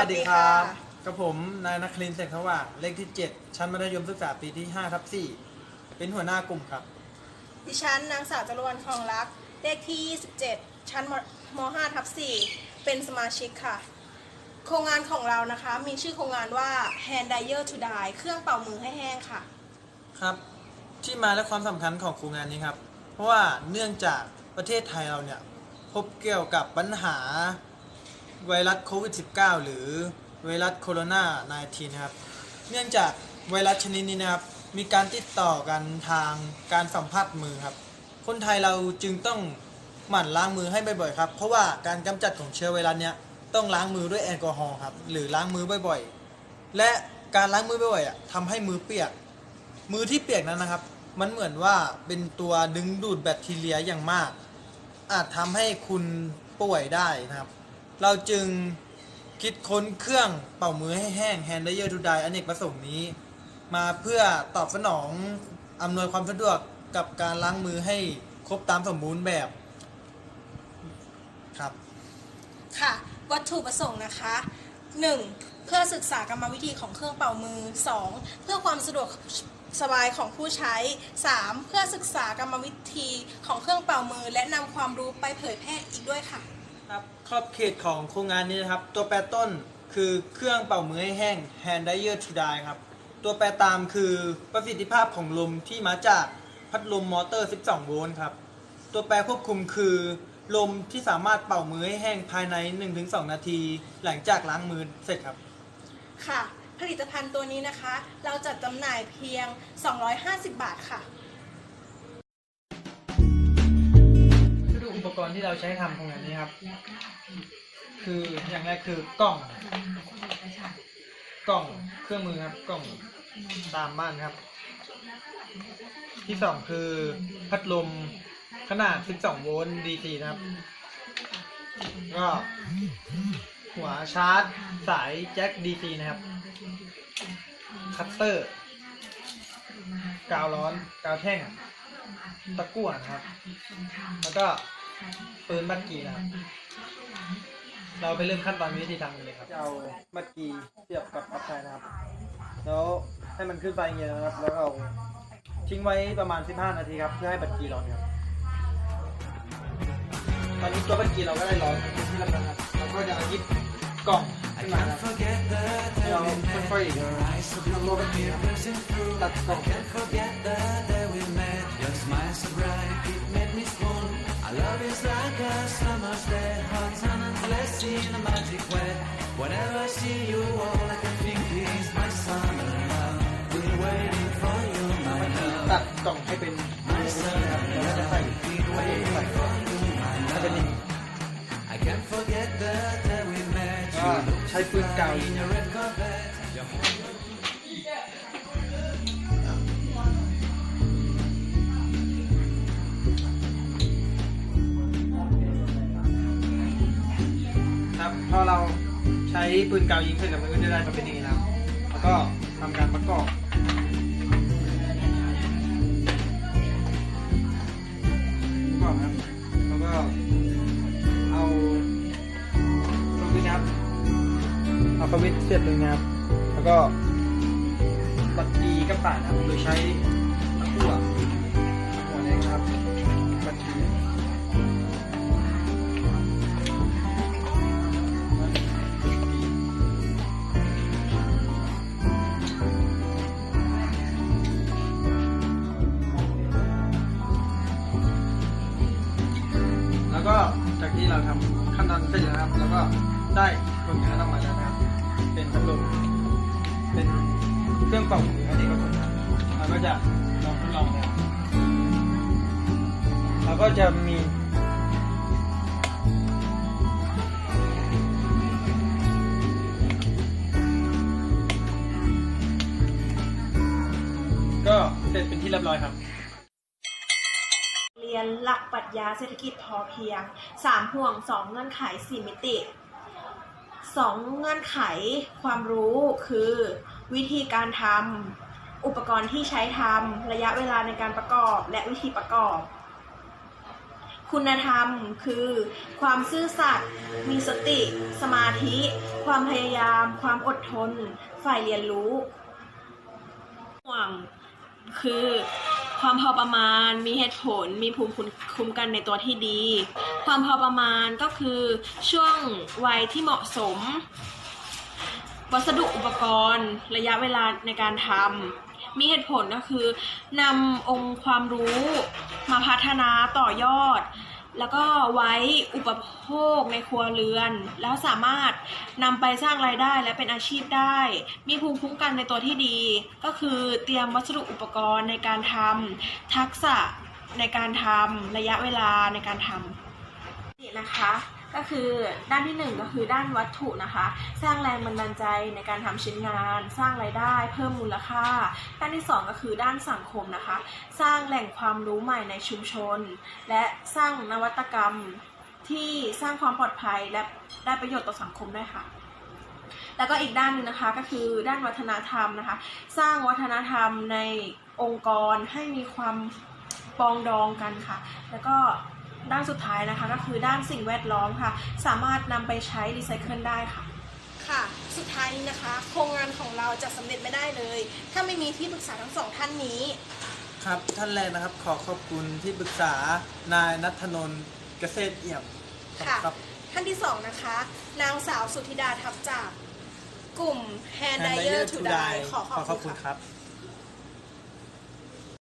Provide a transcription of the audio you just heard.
วัสดีครับกับผมนายนักคลินเสกสว่างเลขที่ 7 ชั้นมัธยมศึกษาปีที่5ทับ4เป็นหัวหน้ากลุ่มครับ ดิฉันนางสาวจรวรรณคลองรัก เลขที่ 27 ชั้นมม5ทับ4เป็นสมาชิกค่ะ โครงงานของเรานะคะ มีชื่อโครงงานว่า Hand Dryer to Dye เครื่องเป่ามือให้แห้งค่ะ ครับ ที่มาและความสำคัญของโครงงานนี้ครับ เพราะว่าเนื่องจากประเทศไทยเราเนี่ยพบเกี่ยวกับปัญหา ไวรัสโควิด -19 หรือไวรัสโคโรนา 19 นะครับ เนื่องจากไวรัสชนิดนี้นะครับ มีการติดต่อกันทางการสัมผัสมือครับ คนไทยเราจึงต้องหมั่นล้างมือให้บ่อยๆครับ เพราะว่าการกำจัดของเชื้อไวรัสเนี้ยต้องล้างมือด้วยแอลกอฮอล์ครับ หรือล้างมือบ่อยๆ และการล้างมือบ่อยๆอะทำให้มือเปียก มือที่เปียกนั้นนะครับ มันเหมือนว่าเป็นตัวดึงดูดแบคทีเรียอย่างมาก อาจทำให้คุณป่วยได้นะครับ เราจึงคิดค้นเครื่องเป่ามือให้แห้ง Hand Dryer to Dye อเนกประสงค์นี้ มาเพื่อตอบสนองอำนวยความสะดวกกับการล้างมือให้ครบตามสมบูรณ์แบบครับ ค่ะ วัตถุประสงค์นะคะ 1. เพื่อศึกษากรรมวิธีของเครื่องเป่ามือ 2. เพื่อความสะดวกสบายของผู้ใช้ 3. เพื่อศึกษากรรมวิธีของเครื่องเป่ามือ และนำความรู้ไปเผยแพร่อีกด้วยค่ะ ครับขอบเขตของโครงงานนี้นะครับ ตัวแปรต้นคือเครื่องเป่ามือให้แห้ง Hand Dryer to Dye ครับ ตัวแปรตามคือประสิทธิภาพของลมที่มาจากพัดลมมอเตอร์ 12 โวลต์ครับ ตัวแปรควบคุมคือลมที่สามารถเป่ามือให้แห้งภายใน 1-2 นาที หลังจากล้างมือเสร็จครับ ค่ะ ผลิตภัณฑ์ตัวนี้นะคะ เราจัดจำหน่ายเพียง 250 บาทค่ะ ปกรณ์ที่เราใช้ทำโครงงานนี้ครับ คืออย่างแรกคือกล่อง กล่องเครื่องมือครับกล่องตามบ้านครับ ที่สองคือพัดลมขนาด 12 โวลต์ DC นะครับ ก็หัวชาร์จสายแจ็ค DC นะครับ คัตเตอร์ กาวร้อน กาวแท่ง ตะกั่วนะครับ แล้วก็ ปืนบัตรกีนะครับเราไปเริ่มขั้นตอนวิธีทำกันเลยครับจะเอาบัตรกีเสียบกับปลั๊กไฟนะครับ แล้วให้มันขึ้นไฟอย่างเงี้ยนะครับ แล้วเราทิ้งไว้ประมาณ 15 นาทีครับ เพื่อให้บัตรกีร้อนครับ ตอนนี้ตัวบัตรกีเราก็ได้ร้อนเป็นที่เรียบร้อยครับเราก็จะยิบกล่องขึ้นมาครับเราค่อยๆทำโลบัตรกีครับตัดกล่อง endless in a magic way. Whenever I see you, all I can think is my summer love. We're waiting for you, my love. ตัดกล่องให้เป็นรูนะครับแล้วก็จะใส่ใส่ใส่ถ้าเป็นอย่างนี้ I can't forget the day we met. ก็ใช้ปืนกา เราใช้ปืนกาวยิงเสร็จแล้วมันก็จะได้มาเป็นอย่างนี้นะครับแล้วก็ทำการประกอบประกอบครับแล้วก็เอาสวิตช์นะครับเอาสวิตช์เสียบตรงนี้นะครับแล้วก็บัดดีกับสายนะครับโดยใช้ตะกั่ว เราทำขั้นตอนเสร็จแล้วครับ แล้วก็ได้ผลงานออกมาแล้วนะครับ เป็นพัดลมเป็นเครื่องเป่ามืออันนี้ก็ผมเราก็จะลองทดลองนะครับเราก็จะมีก็เสร็จเป็นที่เรียบร้อยครับ ยนหลักปรัชญาเศรษฐกิจพอเพียง 3 ห่วง 2 เงื่อนไข 4 มิติ 2 เงื่อนไขความรู้คือ วิธีการทำอุปกรณ์ที่ใช้ทำระยะเวลาในการประกอบและวิธีประกอบ คุณธรรมคือ ความซื่อสัตย์มีสติ สมาธิ ความพยายาม ความอดทน ฝ่ายเรียนรู้ ห่วงคือ ความพอประมาณ มีเหตุผล มีภูมิคุ้มกันในตัวที่ดี ความพอประมาณก็คือช่วงวัยที่เหมาะสม วัสดุอุปกรณ์ ระยะเวลาในการทำ มีเหตุผลก็คือนำองค์ความรู้มาพัฒนาต่อยอด แล้วก็ไว้อุปโภคในครัวเรือน แล้วสามารถนำไปสร้างรายได้และเป็นอาชีพได้ มีภูมิคุ้มกันในตัวที่ดี ก็คือเตรียมวัสดุอุปกรณ์ในการทำทักษะในการทำระยะเวลาในการทำนี่นะคะ ก็คือด้านที่หนึ่งก็คือด้านวัตถุนะคะ สร้างแรงบันดาลใจในการทำชิ้นงาน สร้างรายได้ เพิ่มมูลค่า ด้านที่สองก็คือด้านสังคมนะคะ สร้างแหล่งความรู้ใหม่ในชุมชน และสร้างนวัตกรรมที่สร้างความปลอดภัยและได้ประโยชน์ต่อสังคมได้ค่ะแล้วก็อีกด้านหนึงนะคะก็คือด้านวัฒนธรรมนะคะ สร้างวัฒนธรรมในองค์กรให้มีความปองดองกันค่ะ แล้วก็ ด้านสุดท้ายนะคะก็คือด้านสิ่งแวดล้อมค่ะ สามารถนำไปใช้รีไซเคิลได้ค่ะ ค่ะ สุดท้ายนี้นะคะ โครงงานของเราจะสำเร็จไม่ได้เลย ถ้าไม่มีที่ปรึกษาทั้งสองท่านนี้ ครับท่านแรกนะครับขอขอบคุณที่ปรึกษานายนัทนนท์เกษตรเอี่ยมค่ะ ครับ ท่านที่สองนะคะ นางสาวสุธิดาทับจาก กลุ่ม Hand Hand Dyer Dyer to to Die Die ขอขอบขอขอบคุคุณณค่ะ ครับ